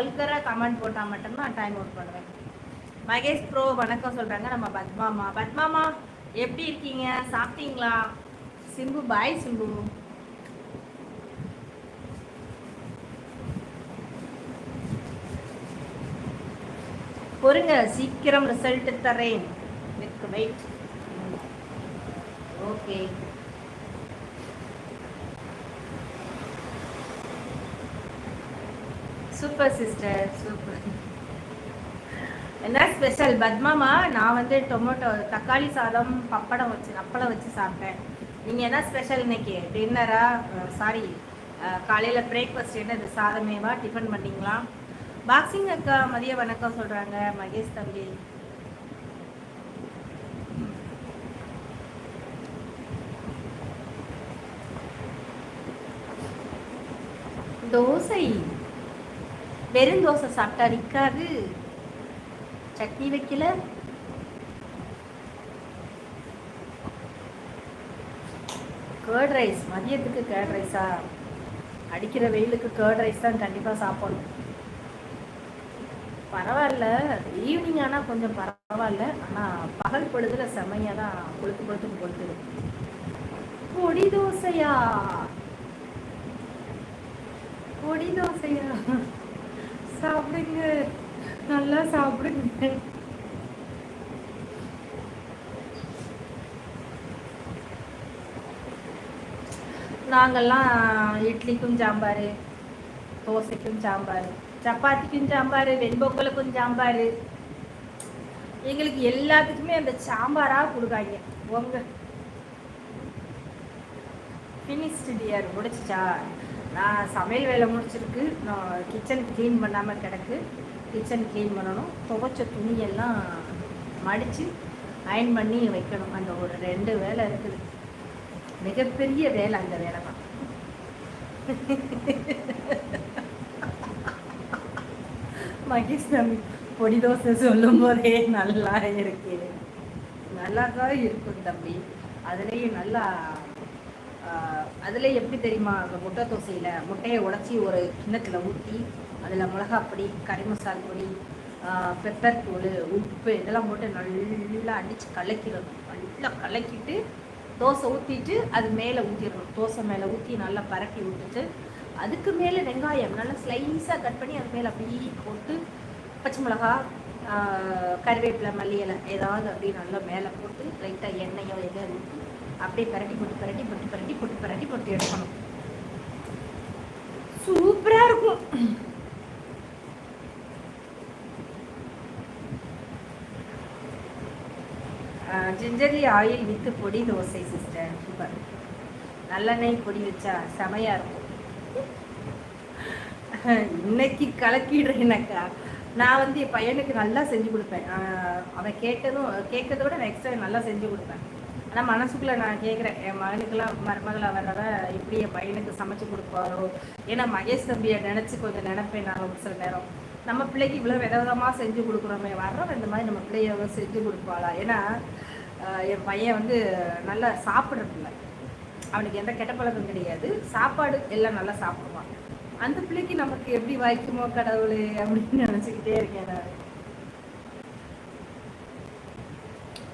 வல்கராக comment போட்டால் மட்டும்தான் time out பண்ணுவேன். மகேஷ் ப்ரோ வணக்கம் சொல்கிறாங்க நம்ம பத்மாமா. பத்மாமா எப்படி இருக்கீங்க? சாப்பிட்டீங்களா? சிம்பு பாய் சிம்பு. பொறுங்க சீக்கிரம் ரிசல்ட் தரேன் with wait. Okay. Super sister super என்ன ஸ்பெஷல் பத்மாமா நான் வந்து டொமேட்டோ தக்காளி சாதம் பப்படம் வச்சு அப்பளம் வச்சு சாப்பிட்டேன். நீங்கள் என்ன ஸ்பெஷல் இன்னைக்கு? டின்னரா சாரி காலையில் பிரேக்ஃபாஸ்ட் என்னது? சாதமேவா? டிஃபன் பண்ணிங்களா? பாக்ஸிங் அக்கா மதிய வணக்கம் சொல்கிறாங்க மகேஷ் தம்பி. தோசை. வெறும் தோசை சாப்பிட்டா நிற்காது சட்னி வைக்கல. கேர்ட் ரைஸ் மதியத்துக்கு கேர்ட் ரைஸா அடிக்கிற வெயிலுக்கு கேர்ட் ரைஸ் தான் கண்டிப்பாக சாப்பிடணும். பரவாயில்ல. ஈவினிங் ஆனால் கொஞ்சம் பரவாயில்ல. ஆனால் பகல் பொழுதுல செம்மையாக தான் கொழுத்து கொளுத்துக்கு கொளுத்துது பொடி தோசையா? பொடி தோசையா? சாப்பிடுங்க. நல்லா சாப்பிடுங்க. நாங்கள்லாம் இட்லிக்கும் சாம்பார் தோசைக்கும் சாம்பார் சப்பாத்திக்கும் சாம்பார் வெண்பொங்கலுக்கும் சாம்பார். எங்களுக்கு எல்லாத்துக்குமே அந்த சாம்பாராக கொடுக்காங்க. உங்க ஃபினிஷ்டு டியர் முடிச்சிச்சா? நான் சமையல் வேலை முடிச்சிருக்கு. நான் கிச்சன் க்ளீன் பண்ணாமல் கிடக்கு. கிச்சன் க்ளீன் பண்ணணும். துவைச்ச துணியெல்லாம் மடித்து அயன் பண்ணி வைக்கணும். அந்த ஒரு ரெண்டு வேலை இருக்குது. மிகப்பெரிய வேலை அந்த வேலை தான். மகேஷ் தம்பி பொடி தோசை சொல்லும் போதே நல்லா இருக்கு. நல்லா தான் இருக்கும் தம்பி. அதுலேயும் நல்லா அதில் எப்படி தெரியுமா? அந்த முட்டை தோசையில் முட்டையை உடச்சி ஒரு கிண்ணத்தில் ஊற்றி அதில் மிளகாப்பொடி கறி மசால் பொடி பெப்பர் தூள் உப்பு இதெல்லாம் போட்டு நல்லா அடித்து கலக்கிடணும். நல்லா கலக்கிட்டு தோசை ஊற்றிட்டு அது மேலே ஊற்றிடணும் தோசை மேலே ஊற்றி நல்லா பரட்டி விட்டுட்டு அதுக்கு மேலே வெங்காயம் நல்லா ஸ்லைஸாக கட் பண்ணி அது மேலே அப்படியே போட்டு பச்சை மிளகா கருவேப்பிலை மல்லி இலை ஏதாவது அப்படியே நல்லா மேலே போட்டு லைட்டாக எண்ணெயோ எதாவது ஊற்றி அப்படியே பரட்டி போட்டு பரட்டி போட்டு பரட்டி போட்டு பரட்டி போட்டு எடுக்கணும். சூப்பராக இருக்கும். ஜிஞ்சரி ஆயில் வித்து பொடி தோசை சிஸ்டர் சூப்பர். நல்லெண்ணெய் பொடி வச்சா செமையாக இருக்கும். இன்னைக்கு கலக்கிடுறேனக்கா நான் வந்து என் பையனுக்கு நல்லா செஞ்சு கொடுப்பேன். அவன் கேட்டதும் கேட்கறத விட நெக்ஸ்ட் டைம் நல்லா செஞ்சு கொடுப்பேன். ஆனால் மனசுக்குள்ளே நான் கேட்குறேன் என் மகனுக்கெல்லாம் மருமகளாக வர்றவ இப்படி என் பையனுக்கு சமைச்சு கொடுப்பாரோ? ஏன்னா மகேஷ் தம்பியை நினச்சி கொஞ்சம் நினப்பேன் நான் ஒரு சில நேரம். நம்ம பிள்ளைக்கு இவ்வளோ வித விதமாக செஞ்சு கொடுக்குறோமே வர்றவன் இந்த மாதிரி நம்ம பிள்ளைய செஞ்சு கொடுப்பாளா? ஏன்னா என் பையன் வந்து நல்லா சாப்பிட்ற பிள்ளை அவனுக்கு எந்த கெட்ட பழக்கம் கிடையாது. சாப்பாடு எல்லாம் நல்லா சாப்பிடுவான். அந்த பிள்ளைக்கு நமக்கு எப்படி வாய்க்குமோ கடவுளே அப்படின்னு நினச்சிக்கிட்டே இருக்கேன் நான்.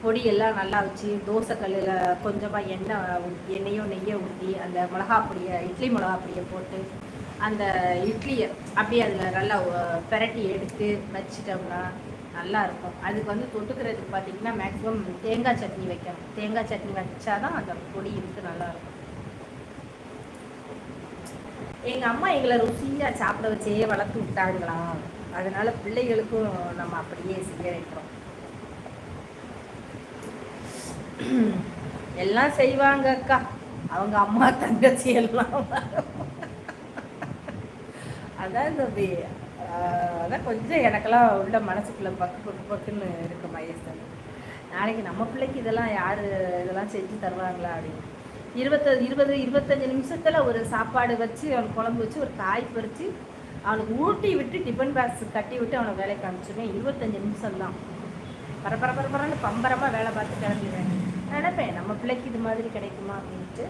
பொடியெல்லாம் நல்லா வச்சு தோசை கல்லில் கொஞ்சமாக எண்ணெய் எண்ணெயோ நெய்யோ ஊற்றி அந்த மிளகா பொடியை இட்லி மிளகா பொடியை போட்டு அந்த இட்லியை அப்படியே அதில் நல்லா பெரட்டி எடுத்து வச்சிட்டோம்னா நல்லா இருக்கும். அதுக்கு வந்து தொட்டுக்கிறதுக்கு பார்த்தீங்கன்னா மேக்ஸிமம் தேங்காய் சட்னி வைக்கணும். தேங்காய் சட்னி வச்சா தான் அந்த பொடி இருக்கு நல்லாயிருக்கும் எங்கள் அம்மா எங்களை ருசியாக சாப்பிட வச்சே வளர்த்து விட்டாங்களாம். அதனால் பிள்ளைகளுக்கும் நம்ம அப்படியே செய்ய வைக்கிறோம். எல்லாம் செய்வாங்க அக்கா. அவங்க அம்மா தங்கச்சி எல்லாம் அதான் இந்த அதான் கொஞ்சம் எனக்கெல்லாம் உள்ள மனசுக்குள்ள பக்கு பக்கு பக்குன்னு இருக்கு மகேஷ் நாளைக்கு நம்ம பிள்ளைக்கு இதெல்லாம் யார் இதெல்லாம் செஞ்சு தருவாங்களா அப்படின்னு. இருபத்த இருபது இருபத்தஞ்சு நிமிஷத்தில் ஒரு சாப்பாடு வச்சு அவனுக்கு குழம்பு வச்சு ஒரு காய் பறித்து அவனுக்கு ஊட்டி விட்டு டிஃபன் பாக்ஸ் கட்டி விட்டு அவனை வேலைக்கு அனுப்பிச்சுருவேன் இருபத்தஞ்சு நிமிஷம் தான் பரபர பரபரன்னு பம்பரமாக வேலை பார்த்து கிளம்பிடுவேன். நினைப்பேன். நம்ம பிள்ளைக்கு இது மாதிரி கிடைக்குமா அப்படின்ட்டு.